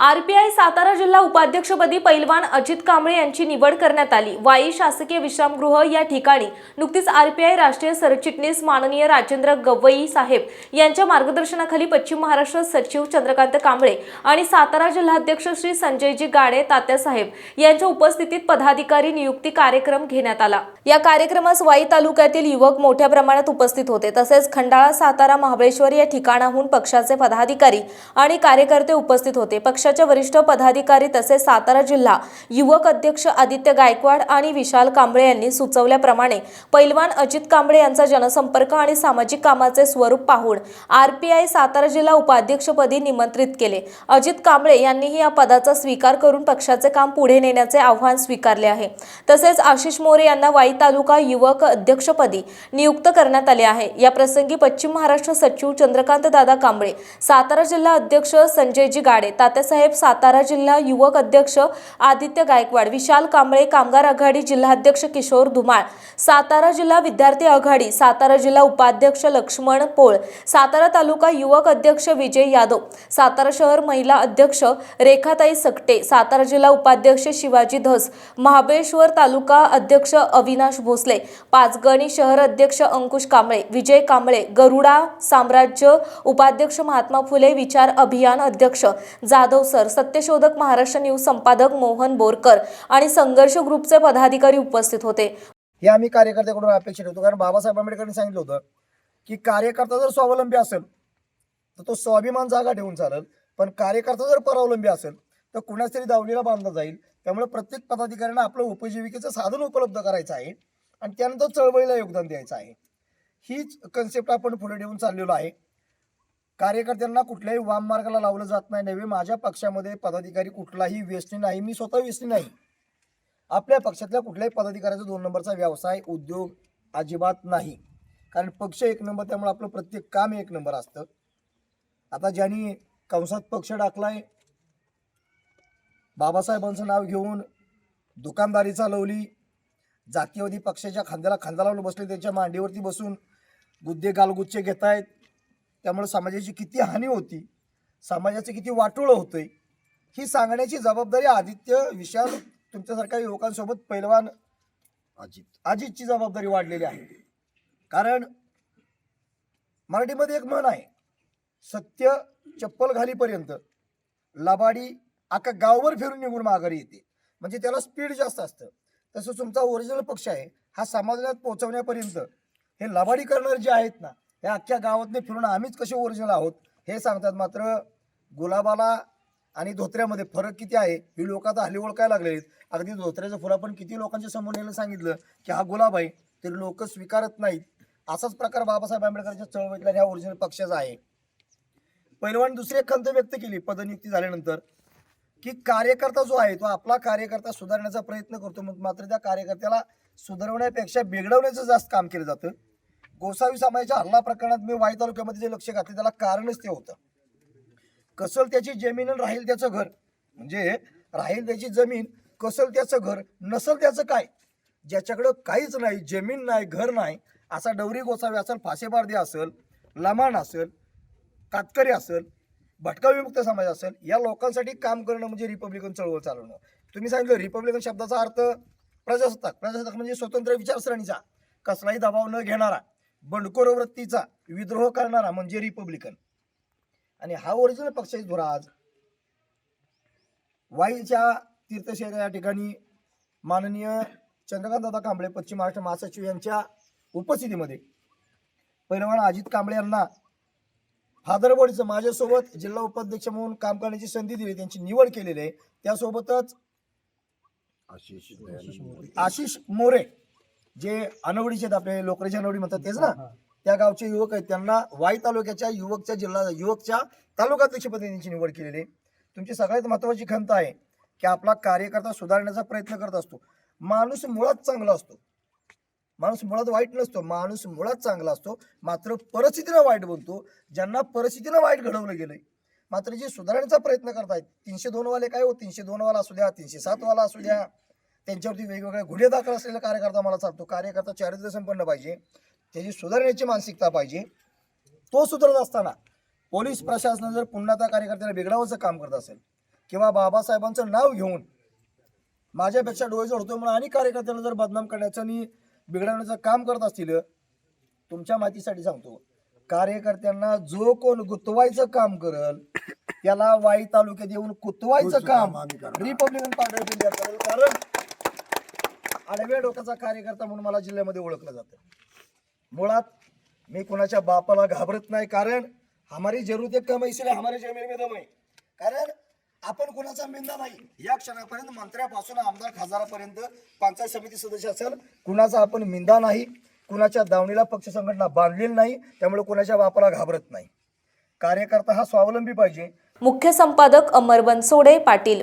RPI Satara जिल्हा उपाध्यक्षपदी पैलवान अजित कांबळे यांची निवड करण्यात आली. वाई शासकीय विश्रामगृह या ठिकाणी नुकतीच आरपीआय राष्ट्रीय सरचिटणीस माननीय राजेंद्र गवई साहेब यांच्या मार्गदर्शनाखाली पश्चिम महाराष्ट्र सचिव चंद्रकांत कांबळे आणि सातारा जिल्हाध्यक्ष श्री संजयजी गाडे तात्यासाहेब यांच्या उपस्थितीत पदाधिकारी नियुक्ती कार्यक्रम घेण्यात आला. या कार्यक्रमास वाई तालुक्यातील युवक मोठ्या प्रमाणात उपस्थित होते. तसेच खंडाळा सातारा महाबळेश्वर या ठिकाणाहून पक्षाचे पदाधिकारी आणि कार्यकर्ते उपस्थित होते. पक्षाचे वरिष्ठ पदाधिकारी तसेच सातारा जिल्हा युवक अध्यक्ष आदित्य गायकवाड आणि विशाल कांबळे यांनी सुचवल्याप्रमाणे पैलवान अजित कांबळे यांचा जनसंपर्क आणि सामाजिक कामाचे स्वरूप पाहून आरपीआय सातारा जिल्हा उपाध्यक्षपदी निमंत्रित केले. अजित कांबळे यांनीही या पदाचा स्वीकार करून पक्षाचे काम पुढे नेण्याचे आव्हान स्वीकारले आहे. तसेच आशिष मोरे यांना वाई तालुका युवक अध्यक्षपदी नियुक्त करण्यात आले आहे. या प्रसंगी पश्चिम महाराष्ट्र सचिव चंद्रकांत दादा कांबळे सातारा जिल्हा अध्यक्ष संजयजी गाडे बाळासाहेब सातारा जिल्हा युवक अध्यक्ष आदित्य गायकवाड विशाल कांबळे कामगार आघाडी जिल्हाध्यक्ष किशोर धुमाळ सातारा जिल्हा विद्यार्थी आघाडी सातारा जिल्हा उपाध्यक्ष लक्ष्मण पोळ सातारा तालुका युवक अध्यक्ष विजय यादव सातारा शहर महिला अध्यक्ष रेखाताई सकटे सातारा जिल्हा उपाध्यक्ष शिवाजी धस महाबळेश्वर तालुका अध्यक्ष अविनाश भोसले पाचगणी शहर अध्यक्ष अंकुश कांबळे विजय कांबळे गरुडा साम्राज्य उपाध्यक्ष महात्मा फुले विचार अभियान अध्यक्ष जाधव सर सत्यशोधक महाराष्ट्र न्यूज संपादक मोहन बोरकर आणि संघर्ष ग्रुपचे पदाधिकारी उपस्थित होते. हे आम्ही कार्यकर्त्याकडून अपेक्षा ठेवतो कारण बाबासाहेब आंबेडकरांनी सांगितलं होतं की कार्यकर्ता जर स्वावलंबी असेल तर तो स्वाभिमान जागा ठेवून चालेल. पण कार्यकर्ता जर परावलंबी असेल तर कुणाच तरी दावणीला बांधला जाईल. त्यामुळे प्रत्येक पदाधिकाऱ्यांना आपलं उपजीविकेचं साधन उपलब्ध करायचं आहे आणि त्यानंतर चळवळीला योगदान द्यायचं आहे. हीच कन्सेप्ट आपण पुढे ठेवून चाललेलो आहे. कार्यकर्त्यांना कुठल्याही वाम मार्गाला लावलं जात नाही नव्हे माझ्या पक्षामध्ये पदाधिकारी कुठलाही व्यसनी नाही मी स्वतः व्यसनी नाही. आपल्या पक्षातल्या कुठल्याही पदाधिकाऱ्याचा दोन नंबरचा व्यवसाय उद्योग अजिबात नाही. कारण पक्ष एक नंबर त्यामुळे आपलं प्रत्येक काम एक नंबर असतं. आता ज्यांनी कंसात पक्ष टाकलाय बाबासाहेबांचं नाव घेऊन दुकानदारी चालवली जातीवादी पक्षाच्या खांद्याला खांदा लावून बसले त्यांच्या मांडीवरती बसून गुद्दे गालगुच्चे घेत आहेत त्यामुळे समाजाची किती हानी होती समाजाचं किती वाटोळं होतंय ही सांगण्याची जबाबदारी आदित्य विशाल तुमच्यासारख्या युवकांसोबत पैलवान अजित. अजितची जबाबदारी वाढलेली आहे. कारण मराठीमध्ये एक म्हण आहे सत्य चप्पल घालीपर्यंत लबाडी अख्खा गावभर फिरून निघून माघारी येते. म्हणजे त्याला स्पीड जास्त असतं. तसं तुमचा ओरिजिनल पक्ष आहे हा समाजात पोहोचवण्यापर्यंत हे लबाडी करणारे जे आहेत ना हे अख्ख्या गावातने फिरून आम्हीच कसे ओरिजिनल आहोत हे सांगतात मात्र गुलाबाला आणि धोत्र्यामध्ये फरक किती आहे ही लोक आता हल्ली ओळखायला लागले आहेत? अगदी धोत्र्याचं फुलं पण किती लोकांच्या समोर नेलं सांगितलं की हा गुलाब आहे तरी लोक स्वीकारत नाहीत. असाच प्रकार बाबासाहेब आंबेडकरांच्या चळवळीतल्या ह्या ओरिजिनल पक्षाचा आहे. पैलवान दुसरी एक खंत व्यक्त केली पदनियुक्ती झाल्यानंतर की कार्यकर्ता जो आहे तो आपला कार्यकर्ता सुधारण्याचा प्रयत्न करतो मग मात्र त्या कार्यकर्त्याला सुधारवण्यापेक्षा बिघडवण्याचं जास्त काम केलं जातं. गोसावी समाजाच्या हल्ला प्रकरणात मी वाई तालुक्यामध्ये जे लक्ष घातले त्याला कारणच ते होतं. कसल त्याची जमीन राहील त्याचं घर म्हणजे राहील त्याची जमीन कसल त्याचं घर नसल त्याचं काय? ज्याच्याकडं काहीच नाही जमीन नाही घर नाही असा डवरी गोसावी असेल फासेबार्दी असेल लमाण असेल कातकरी असेल भटका विमुक्त समाज असेल या लोकांसाठी काम करणं म्हणजे रिपब्लिकन चळवळ चालवणं. तुम्ही सांगितलं रिपब्लिकन शब्दाचा अर्थ प्रजासत्ताक. प्रजासत्ताक म्हणजे स्वतंत्र विचारसरणीचा. कसलाही दबाव न घेणारा. बंडखोर वृत्तीचा विद्रोह करणारा म्हणजे रिपब्लिकन. आणि हा ओरिजिनल पक्षाची धुरा आज. वाईच्या तीर्थशेर या ठिकाणी माननीय चंद्रकांत दादा कांबळे पश्चिम महाराष्ट्र महासचिव यांच्या उपस्थितीमध्ये पहिलवान अजित कांबळे यांना फादर बॉडीचं माझ्यासोबत जिल्हा उपाध्यक्ष म्हणून काम करण्याची संधी दिली त्यांची निवड केलेली आहे. त्यासोबतच आशिष मोरे. जे अनवडीचे आहेत आपले लोकरेचे अनवडी म्हणतात तेच ना? त्या गावचे युवक आहेत. त्यांना वाई तालुक्याच्या युवकच्या जिल्हा युवकच्या तालुकाध्यक्षपदी त्यांची निवड केलेली. आहे तुमची सगळ्यात महत्वाची खंत आहे की आपला कार्यकर्ता सुधारण्याचा प्रयत्न करत असतो. माणूस मुळात चांगला असतो. माणूस मुळात वाईट नसतो. माणूस मुळात चांगला असतो. मात्र परिस्थितीनं वाईट बनतो. ज्यांना परिस्थितीनं वाईट घडवलं गेलंय. मात्र जे सुधारण्याचा प्रयत्न करतायत तीनशे दोन वाले काय हो? तीनशे दोन वाला असू द्या तीनशे सात वाला असू द्या. त्यांच्यावरती वेगवेगळे गुन्हे दाखल असलेला कार्यकर्ता मला चालतो कार्यकर्ता चारित्र्य संपन्न पाहिजे. त्याची सुधारण्याची मानसिकता पाहिजे. तो सुधारत असताना पोलीस प्रशासन जर पुन्हा त्या कार्यकर्त्याला बिघडावचं काम करत असेल किंवा बाबासाहेबांचं नाव घेऊन माझ्यापेक्षा डोळे जोडतो म्हणून आणि कार्यकर्त्याला जर बदनाम करण्याचं आणि बिघडवण्याचं काम करत असतील तुमच्या माहितीसाठी सांगतो कार्यकर्त्यांना जो कोण गुतवायचं काम करल त्याला वाई तालुक्यात येऊन कुतवायचं काम रिपब्लिकन पार्टी कारण आडव्या डोक्याचा कार्यकर्ता म्हणून मला जिल्ह्यामध्ये ओळखलं जातं. मुळात मी कुणाच्या बापाला घाबरत नाही कारण हमारी जरूरत कम है इसलिए हमारे जमीन में दम कारण आपण कुणाचा मिंदा नाही. या क्षणापर्यंत मंत्र्यापासून आमदार खासदारापर्यंत पंचायत समिती सदस्य असेल कुणाचा आपण मिंदा नाही कुणाच्या दावणीला पक्ष संघटना बांधलेली नाही त्यामुळे कुणाच्या बापाला घाबरत नाही. कार्यकर्ता हा स्वावलंबी पाहिजे. मुख्य संपादक अमर बनसोडे पाटील.